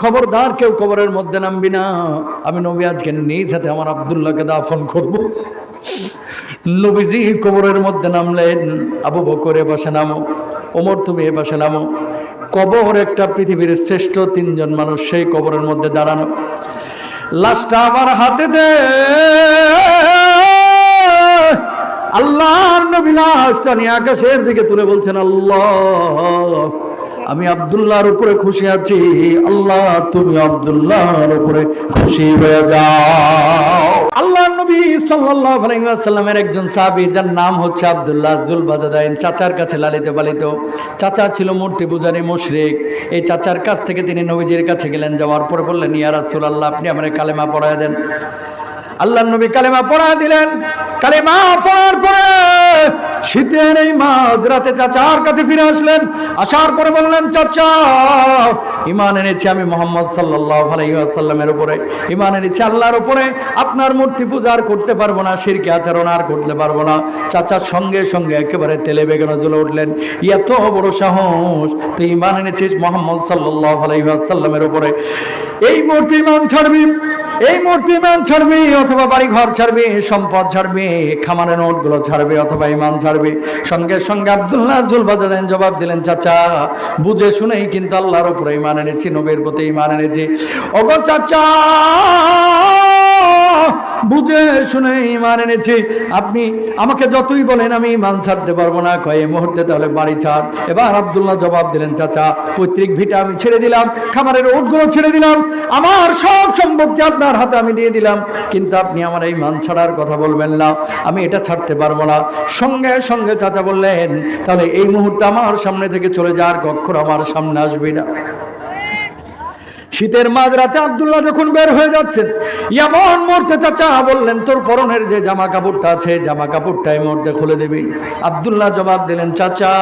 খবরদার কেউ কবরের মধ্যে নামবি না। আমি নবী আজকে নিজ হাতে আমার আবদুল্লাহকে দাফন করব। নবীজি কবরের মধ্যে নামলেন, আবু বকর এ পাশে নামো, ওমর তুমি এ পাশে নামো। কবর একটা পৃথিবীর শ্রেষ্ঠ তিনজন মানুষ, সেই কবরের মধ্যে দাঁড়ানো। লাশটা আমার হাতে দে। আল্লাহর নবী লাশটা নিয়ে আকাশের দিকে তুলে বলছেন, আল্লাহ আমি আব্দুল্লাহর উপরে খুশি আছি। আল্লাহ, তুমি আব্দুল্লাহর উপরে খুশি হয়ে যাও। আল্লাহ নবী সাল্লাল্লাহু আলাইহি ওয়াসাল্লামের একজন সাহাবী, যার নাম হচ্ছে আব্দুল্লাহ জুল বাজাদাইন চাচার কাছে লালিত পালিত। চাচা ছিল মূর্তি পূজারী মুশরিক। এই চাচার কাছ থেকে তিনি নবীজির কাছে গেলেন, যাওয়ার পরে বললেন, ইয়া রাসূলুল্লাহ, আপনি আমার কালেমা পড়ায় দেন। আল্লাহ নবী কালেমা পড়া দিলেন। কালেমা পড়ার পরে শীতের এই মাঝ রাতে চাচার কাছে ফিরে আসলেন। আসার পরে বললেন, চাচা ইমান এনেছি আমি মোহাম্মদ সাল্লাহ আলাইসাল্লামের উপরে। ইমান এনেছি আল্লাহর উপরে। আপনার মূর্তি পূজা আর করতে পারব না শিরকে আচরণ আর করতে পারব না। চাচার সঙ্গে সঙ্গে একেবারে তেলে বেগানো জ্বলে উঠলেন। এত বড় সাহস, তুই ইমান এনেছিস মোহাম্মদ সাল্লাহ আলাইসাল্লামের উপরে। এই মূর্তি ইমান ছাড়বি। এই মূর্তি ইমান ছাড়বি, অথবা বাড়ি ঘর ছাড়বি, সম্পদ ছাড়বি খামারের নোটগুলো ছাড়বে, অথবা ইমান ছাড়বে। সঙ্গে সঙ্গে আবদুল্লাহ জুল জবাব দিলেন, চাচা, বুঝে শুনেই কিন্তু আল্লাহর উপরে ইমান এনেছি, নবের প্রতি ইমান এনেছি। ওগো চাচা! বুঝে শুনে ইমান এনেছি। আপনি আমাকে যতই বলেন, আমি ইমান ছাড়তে পারব না। কয়ে মুহূর্তে তাহলে বাড়ি ছাড়। এবার আব্দুল্লাহ জবাব দিলেন, চাচা, পৈতৃক ভিটা আমি ছেড়ে দিলাম, খামারের ওটগুলো ছেড়ে দিলাম, আমার সব সম্পত্তি আপনার হাতে আমি দিয়ে দিলাম। কিন্তু আপনি আমার এই মান ছাড়ার কথা বলবেন না। আমি এটা ছাড়তে পারব না। সঙ্গে সঙ্গে চাচা বললেন, তাহলে এই মুহূর্তে আমার সামনে থেকে চলে যাওয়ার কক্ষর আমার সামনে আসবি না। শীতের মাঝরাতে আব্দুল্লাহ যখন বের হয়ে যাচ্ছেন এমন মরতে চাচা বললেন, তোর পরনের যে জামা কাপড়টা আছে জামা কাপড়টা এই মুহূর্তে খুলে দেবে। আব্দুল্লাহ জবাব দিলেন, চাচা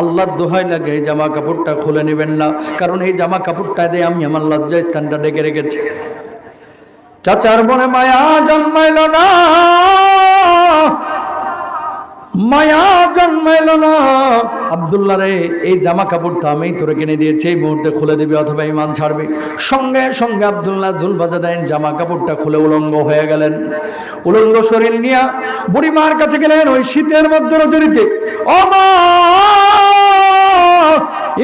আল্লাহ দোহাই লাগে এই জামা কাপড়টা খুলে নেবেন না। কারণ এই জামা কাপড়টা দিয়ে আমি আমার লজ্জা স্থানটা ডেকে রেখেছি। চাচার মনে মায়া জন্মাইল না। মায়া জন্মাইল না। আবদুল্লাহ রে, এই জামা কাপড়টা আমি তোরে কিনে দিয়েছি, এই মুহূর্তে খুলে দিবি অথবা ইমান ছাড়বে। সঙ্গে সঙ্গে আবদুল্লাহ জুল বাজা দেন জামা কাপড়টা খুলে উলঙ্গ হয়ে গেলেন। উলঙ্গ শরীর নিয়ে বুড়িমার কাছে গেলেন ওই শীতের মধ্যে রজনীতে ও মা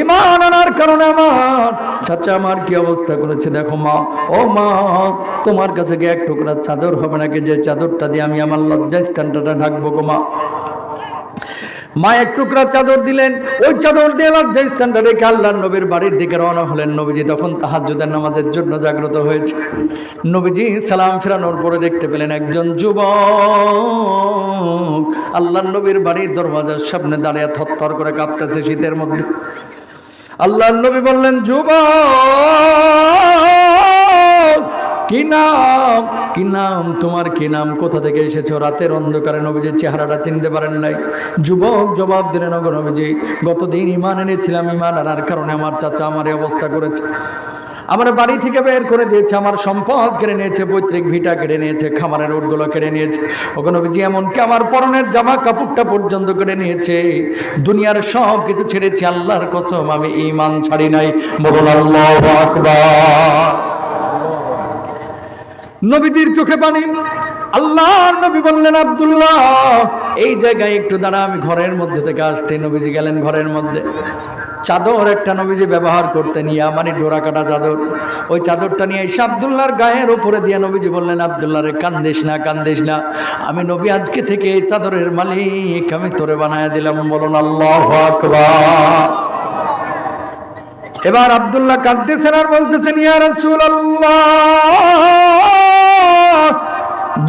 ইমান আনার কারণে আমার। চাচা, আমার কি অবস্থা করেছে দেখো মা। ও মা, তোমার কাছে গিয়ে এক টুকরা চাদর হবে নাকি? যে চাদরটা দিয়ে আমি আমার লজ্জা স্থানটা ঢাকবো গো মা। মা এক টুকরা চাদর দিলেন। ওই চাদর দিয়ে লজ্জা স্থানটা রেখে আল্লাহ নবীর বাড়ির দিকে রওনা হলেন। নবীজি তখন তাহাজ্জুদের নামাজের জন্য জাগ্রত হয়েছে। নবীজি সালাম ফেরানোর পরে দেখতে পেলেন একজন যুবক। আল্লাহ নবীর বাড়ির দরওয়াজার সামনে দাঁড়িয়ে থরথর করে কাঁপতেছে শীতের মধ্যে। আল্লাহ নবী বললেন, যুবক! কি নাম? কি নাম? তোমার কি নাম? কোথা থেকে এসেছ? রাতের অন্ধকারে নবীজির চেহারাটা চিনতে পারেন নাই। যুবক জবাব দিলেন, ওগো নবীজি, গতদিন ইমান এনেছিলাম ইমান আনার কারণে আমার চাচা আমার অবস্থা করেছে। আমার বাড়ি থেকে বের করে দিয়েছে, আমার সম্পদ কেড়ে নিয়েছে, পৈতৃক ভিটা কেড়ে নিয়েছে, খামারের ওটগুলো কেড়ে নিয়েছে। ওগো নবীজি, এমনকি আমার পরনের জামা কাপড়টা পর্যন্ত কেড়ে নিয়েছে। দুনিয়ার সব কিছু ছেড়েছি, আল্লাহর কসম, আমি ইমান ছাড়ি নাই। বলুন, আল্লাহ আকবার। নবীজির চোখে পানি। আল্লাহর নবী বললেন, আবদুল্লাহ, এই জায়গায় একটু দাঁড়া, আমি ঘরের মধ্যে থেকে আসতে নবীজি গেলেন ঘরের মধ্যে। চাদর একটা নবীজি ব্যবহার করতে নিয়ে আমারই ডোরা কাটা চাদর। ওই চাদরটা নিয়ে এসে আবদুল্লাহর গায়ের ওপরে দিয়ে নবীজি বললেন, আবদুল্লাহ রে, কান্দিস না কান্দিস না। আমি নবী আজকে থেকে এই চাদরের মালিক, আমি তোরে বানায় দিলাম। বলুন, আল্লাহ আকবার। এবার আবদুল্লাহ কাঁদতেছেন আর বলতেছেন ইয়ার রাসূলুল্লাহ!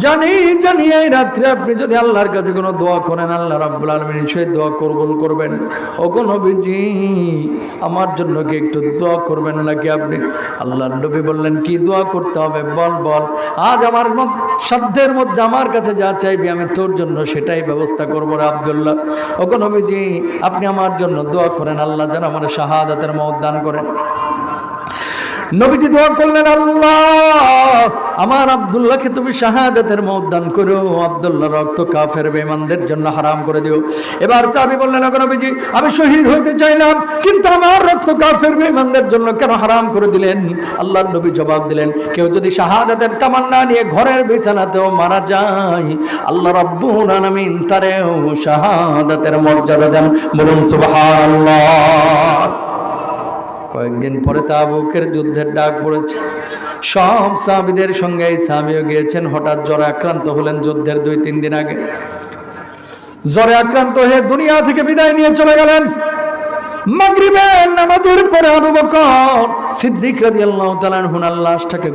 জানি জানি, এই রাত্রে আপনি যদি আল্লাহর কাছে কোনো দোয়া করেন, আল্লাহ রাব্বুল আলামিন নিশ্চয়ই দোয়া কবুল করবেন। ও নবীজি, আমার জন্য কি একটু দোয়া করবেন নাকি আপনি? আল্লাহর নবী বললেন, কি দোয়া করতে হবে? বল বল। আজ আমার সাধ্যের মধ্যে আমার কাছে যা চাইবি, আমি তোর জন্য সেটাই ব্যবস্থা করব রে আব্দুল্লাহ। ও নবীজি, আপনি আমার জন্য দোয়া করেন, আল্লাহ যেন আমার শাহাদাতের মত দান করেন। নবীজি দোয়া করলেন, আল্লাহ, আমার আব্দুল্লাহকে তুমি শাহাদাতের মত দান করো। আব্দুল্লাহ রক্ত কাফের বেমানদের জন্য হারাম করে দিও। এবার সাহাবী বললেন, "ওগো নবীজি, আমি শহীদ হইতে চাইলাম, কিন্তু আমার রক্ত কাফের বেমানদের জন্য কেন হারাম করে দিলেন? আল্লাহর নবী জবাব দিলেন, কেউ যদি শাহাদাতের তামান্না নিয়ে ঘরের বিছানাতেও মারা যায়, আল্লাহ রাব্বুল আলামিন তারেও শাহাদাতের মর্যাদা দেন। বলুন, সুবহানাল্লাহ। কয়েকদিন পরে তাবুকের যুদ্ধের ডাক পড়েছে। সব সাহাবিদের সঙ্গে এই গিয়েছেন, হঠাৎ জ্বরে আক্রান্ত হলেন যুদ্ধের দুই, তিন দিন আগে। জ্বরে আক্রান্ত হয়ে দুনিয়া থেকে বিদায় নিয়ে চলে গেলেন। নামাজের পরে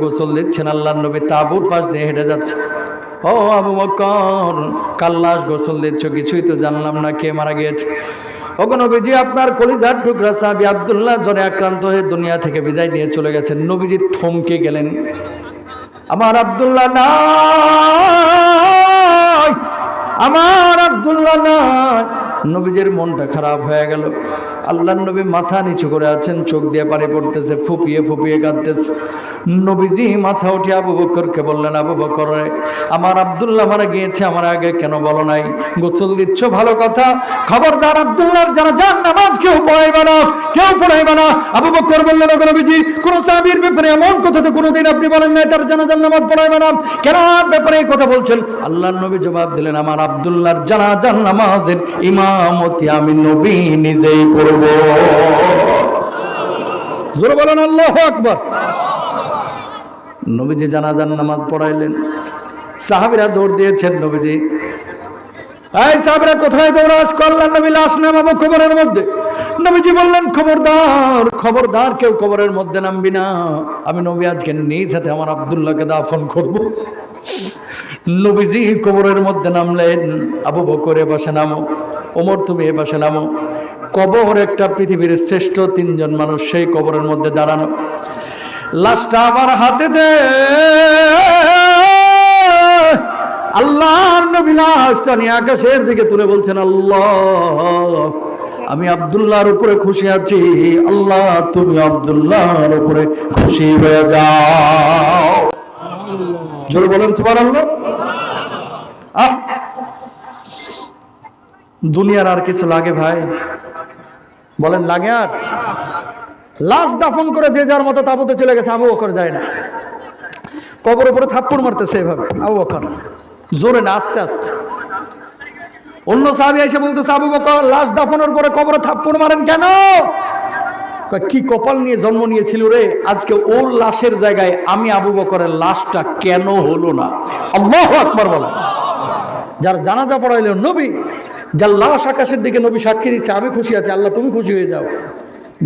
গোসল দিচ্ছেন নবী তাঁবুর পাশ দিয়ে হেঁটে যাচ্ছে। ও কাল লাশ গোসল দিচ্ছ কিছুই তো জানলাম না কে মারা গিয়েছে। নবীজি, আপনার কলিজার টুকরা সাহাবি আবদুল্লাহ জ্বরে আক্রান্ত হয়ে দুনিয়া থেকে বিদায় নিয়ে চলে গেছেন। নবীজি থমকে গেলেন। আমার আবদুল্লাহ না আমার আব্দুল্লাহ না নবীজির মনটা খারাপ হয়ে গেল। আল্লাহ নবী মাথা নিচু করে আছেন, চোখ দিয়ে পানি পড়তেছে, ফুপিয়ে ফুপিয়ে কাঁদতেছে। নবীজি মাথা উঠে আবু বকরকে বললেন, আবু বকর আমার আব্দুল্লাহ মারা গিয়েছে, আমার আগে কেন বলো নাই? গোসল দিচ্ছ, ভালো কথা। খবরদার আব্দুল্লাহর যারা যান নামাজ কেউ পড়াইবে না, কেউ পড়াইবে না। আবু বকর বললেন নবীজি, কোন সাহাবীর ব্যাপারে এমন কথা তো কোনোদিন আপনি বলেন নাই, তার জানাজার নামাজ পড়াইবে না। কেন ব্যাপারে এই কথা বলছেন? আল্লাহর নবী জবাব দিলেন, আমার আব্দুল্লাহর জানাজার নামাজের ইমামতি আমি নবী নিজেই করব। বলেন, আল্লাহু আকবার। নবীজি জানাজার নামাজ পড়াইলেন। সাহাবীরা দৌড় দিয়েছেন নবীজি। এই সাহাবীরা কোথায় দৌড়াস? করলেন নবী লাশ নামাবো কবরের মধ্যে। নবীজি বললেন, খবরদার খবরদার, কেউ কবরের মধ্যে নামবি না। আমি নবী আজকে নিজ হাতে আমার আব্দুল্লাহকে দাফন করব। নবীজি কবরের মধ্যে নামলেন, আবু বকর এ পাশে নামো, ওমর তুমি এ পাশে নামো কবর একটা পৃথিবীর শ্রেষ্ঠ তিনজন মানুষ সেই কবরের মধ্যে দাঁড়ানো। লাশটা আমার হাতে দে। আল্লাহর নবী লাশটা নিয়ে আকাশের দিকে তুলে বলছেন, আল্লাহ, আমি আব্দুল্লাহর উপরে খুশি আছি। আল্লাহ, তুমি আব্দুল্লাহর উপরে খুশি হয়ে যাও। জোরে বলেন আহ, দুনিয়ার আর কিছু লাগে ভাই? বলেন, লাগে আর? লাশ দাফন করে যে যার মতো তাবুতে চলে গেছে, আবু বকর যায় না। কবর উপরে থাপ্পড় মারতেছে এভাবে, আবু বকর। জোরে না, আস্তে আস্তে। অন্য সাহাবি এসে বলতেছে, আবু বকর, লাশ দাফনের পরে কবরে থাপ্পড় মারেন কেন? কি কপাল নিয়ে জন্ম নিয়েছিল রে? আজকে ওর লাশের জায়গায় আমি আবু বকরের লাশটা কেন হলো না? আল্লাহ আকবার বলা যার জানাজা পড়াইলেন নবী যার লাশ আকাশের দিকে নবী সাক্ষী দিচ্ছে, আমি খুশি আছি, আল্লাহ তুমি খুশি হয়ে যাও।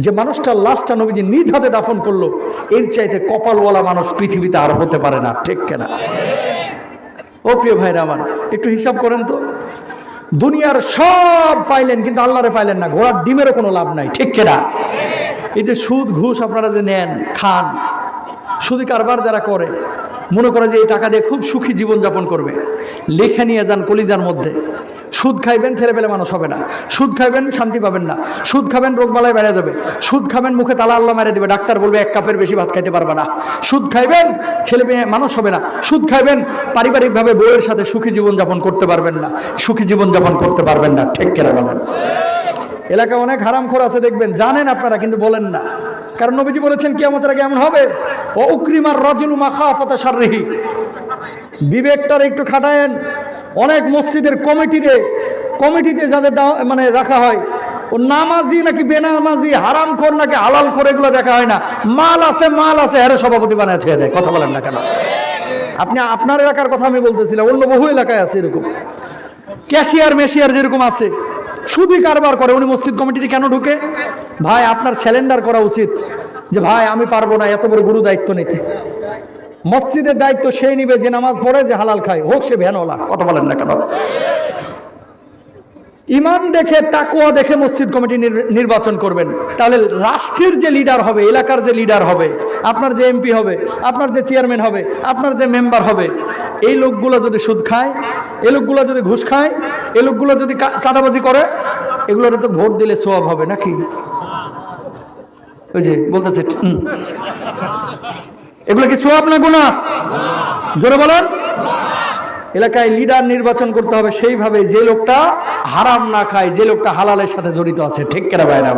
যে মানুষটার লাশটা নবীজি নিজ হাতে দাফন করল, এর চাইতে কপালওয়ালা মানুষ পৃথিবীতে আর হতে পারে না, ঠিক কেনা? ও প্রিয় ভাইরা আমার, একটু হিসাব করেন তো। দুনিয়ার সব পাইলেন, কিন্তু আল্লাহরে পাইলেন না, ঘোড়ার ডিমেরও কোনো লাভ নাই, ঠিক কেনা? এই যে সুদ, ঘুষ আপনারা যে নেন, খান, সুদি কারবার যারা করে মনে করে যে এই টাকা দিয়ে খুব সুখী জীবনযাপন করবে। লেখে নিয়ে যান কলিজার মধ্যে। সুদ খাইবেন, ছেলে পেলে মানুষ হবে না। সুদ খাইবেন, শান্তি পাবেন না। সুদ খাবেন রোগমালায় বেড়ে যাবে। সুদ খাবেন, মুখে তালা আল্লাহ মেরে দেবে। ডাক্তার বলবে, এক কাপের বেশি ভাত খাইতে পারবে না। সুদ খাইবেন, ছেলে মেয়ে মানুষ হবে না। সুদ খাইবেন, পারিবারিকভাবে বউয়ের সাথে সুখী জীবনযাপন করতে পারবেন না। সুখী জীবনযাপন করতে পারবেন না। ঠিক কেনা বলেন? এলাকায় অনেক হারাম খোর আছে, দেখবেন। জানেন আপনারা, কিন্তু বলেন না। কারণ নবীজি বলেছেন, কিয়ামতের আগে এমন হবে। ও উকরিমার রজুলু মাখাফাতা শাররিহি। বিবেকটার একটু খাটায়েন। অনেক মসজিদের কমিটিতে কমিটিতে যাদের মানে রাখা হয়, ও নামাজি নাকি বেনামাজি হারাম খোর নাকি হালাল খোর এগুলো দেখা হয় না। মাল আছে মাল আছে হ্যাঁ সভাপতি বানায় ছেড়ে দেয়, কথা বলেন না কেন? আপনি, আপনার এলাকার কথা আমি বলতেছিলাম, অন্য বহু এলাকায় আছে এরকম। ক্যাশিয়ার, মেশিয়ার যেরকম আছে শুধুই কারবার করে, উনি মসজিদ কমিটিতে কেন ঢুকে? ভাই, আপনার স্যালেন্ডার করা উচিত যে, ভাই, আমি পারব না, এত বড় গুরু দায়িত্ব নিতে। মসজিদের দায়িত্ব সেই নিবে যে নামাজ পড়ে, যে হালাল খায়, হোক সে ভ্যানওয়ালা, কথা বলেন না কেন। ইমান দেখে তাকুয়া দেখে মসজিদ কমিটি নির- নির্বাচন করবেন। তাহলে রাষ্ট্রের যে লিডার হবে, এলাকার যে লিডার হবে, আপনার যে এমপি হবে, আপনার যে চেয়ারম্যান হবে, আপনার যে মেম্বার হবে, এই লোকগুলো যদি সুদ খায়, এই লোকগুলো যদি ঘুষ খায়, এই লোকগুলো যদি চাঁদাবাজি করে, এগুলোর তো ভোট দিলে সোয়াব হবে নাকি? ওই যে বলতেছে। এগুলো কি সোয়াব না গুণা জোরে বলেন। এলাকায় লিডার নির্বাচন করতে হবে, সেইভাবে যে লোকটা হারাম না খায়, যে লোকটা হালালের সাথে জড়িত আছে, ঠিক কেনা বাইরে